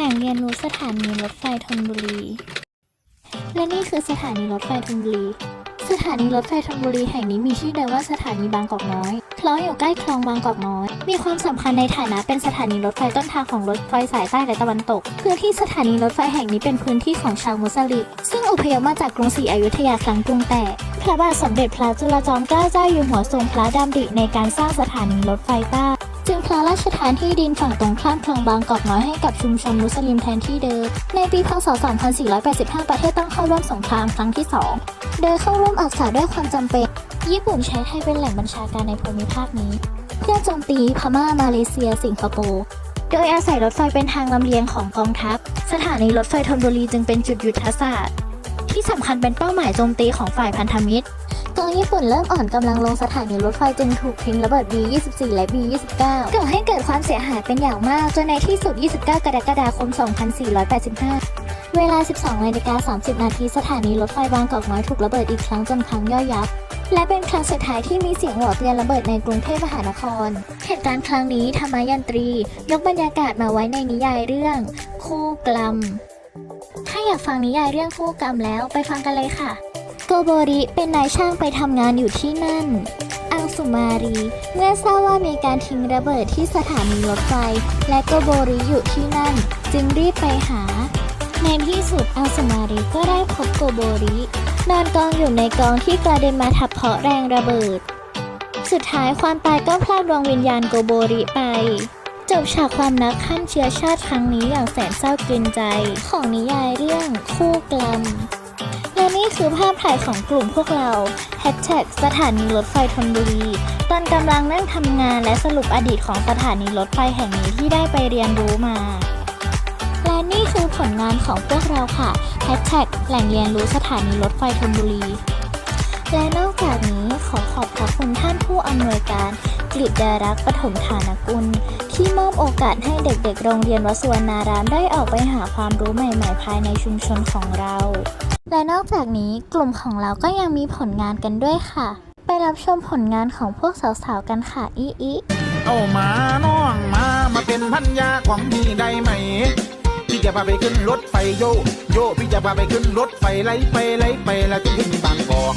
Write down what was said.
แหล่งเรียนรู้สถานีรถไฟธนบุรี และนี่คือสถานีรถไฟธนบุรี สถานีรถไฟธนบุรีแห่งนี้มีชื่อเดิมว่าสถานีบางกอกน้อย เพราะอยู่ใกล้คลองบางกอกน้อย มีความสำคัญในฐานะเป็นสถานีรถไฟต้นทางของรถไฟสายใต้และตะวันตก พื้นที่สถานีรถไฟแห่งนี้เป็นพื้นที่ของชาวมุสลิมซึ่งอพยพมาจากกรุงศรีอยุธยาครั้งกรุงแตกพระบาทสมเด็จพระจุลจอมเกล้าเจ้าอยู่หัวทรงพระดำริในการสร้างสถานีรถไฟใต้ จึงพระราชทานที่ดินฝั่งตรงข้ามคลองบางกอกน้อยให้กับชุมชนมุสลิมแทนที่เดิม ในปี พศ 2485 ประเทศต้องเข้าร่วมสงครามครั้งที่ 2 โดยเข้าร่วมอาสาด้วยความจำเป็น ญี่ปุ่นใช้ไทยเป็นแหล่งบัญชาการในภูมิภาคนี้ เพื่อโจมตีพม่ามาเลเซีย สิงคโปร์โดยอาศัยรถไฟเป็นทางลำเลียงของกองทัพ สถานีรถไฟธนบุรีจึงเป็นจุดยุทธศาสตร์ ที่สำคัญเป็นเป้าหมายโจมตีของฝ่ายพันธมิตร กองญี่ปุ่นเริ่มอ่อนกำลังลงสถานีรถไฟจึงถูกทิ้งระเบิด B-24 และ B-29 ก่อให้เกิดความเสียหายเป็นอย่างมาก จนในที่สุด 29 กรกฎาคม 2485เวลา 12นาฬิกา30 นาที สถานีรถไฟบางกอกน้อยถูกระเบิดอีกครั้งจนพังย่อยยับ และเป็นครั้งสุดท้ายที่มีเสียงหวอเตือนระเบิดในกรุงเทพมหานคร เหตุการณ์ครั้งนี้ธรรมยันตรี ยกบรรยากาศมาไว้ในนิยายเรื่อง คู่กลัมถ้าอยากฟังนิยายเรื่องคู่กรรมแล้วไปฟังกันเลยค่ะ โกโบริเป็นนายช่างไปทำงานอยู่ที่นั่น อังสุมารีเมื่อทราบว่ามีการทิ้งระเบิดที่สถานีรถไฟ และโกโบริอยู่ที่นั่น จึงรีบไปหา ในที่สุดอังสุมารีก็ได้พบโกโบรินอนกองอยู่ในกองที่กระเด็นมาทับเพาะแรงระเบิด สุดท้ายความตายก็พลากดวงวิญญาณโกโบริไป จบฉากความรักข้ามเชื้อชาติครั้งนี้อย่างแสนเศร้ากินใจของนิยายเรื่องคู่กลัม นี่คือภาพถ่ายของกลุ่มพวกเราแฮชแท็กสถานีรถไฟธนบุรีตอนกำลังนั่งทำงานและสรุปอดีตของสถานีรถไฟแห่งนี้ที่ได้ไปเรียนรู้มา และนี่คือผลงานของพวกเราค่ะแฮชแท็กแหล่งเรียนรู้สถานีรถไฟธนบุรี และนอกจากนี้ขอขอบพระคุณท่านผู้อำนวยการ กฤษดารักปฐมฐานกุล ที่มอบโอกาสให้เด็กๆ โรงเรียนวสวนนารามได้ออกไปหาความรู้ใหม่ๆ ภายในชุมชนของเรา และนอกจากนี้กลุ่มของเราก็ยังมีผลงานกันด้วยค่ะ ไปรับชมผลงานของพวกสาวๆกันค่ะอีอีเอามาน้องมามาเป็นพันยาของพี่ได้ไหมพี่จะพาไปขึ้นรถไฟโยโยพี่จะพาไปขึ้นรถไฟไล่ไปไล่ไปแล้วจะเป็นคนบ้นบางกอก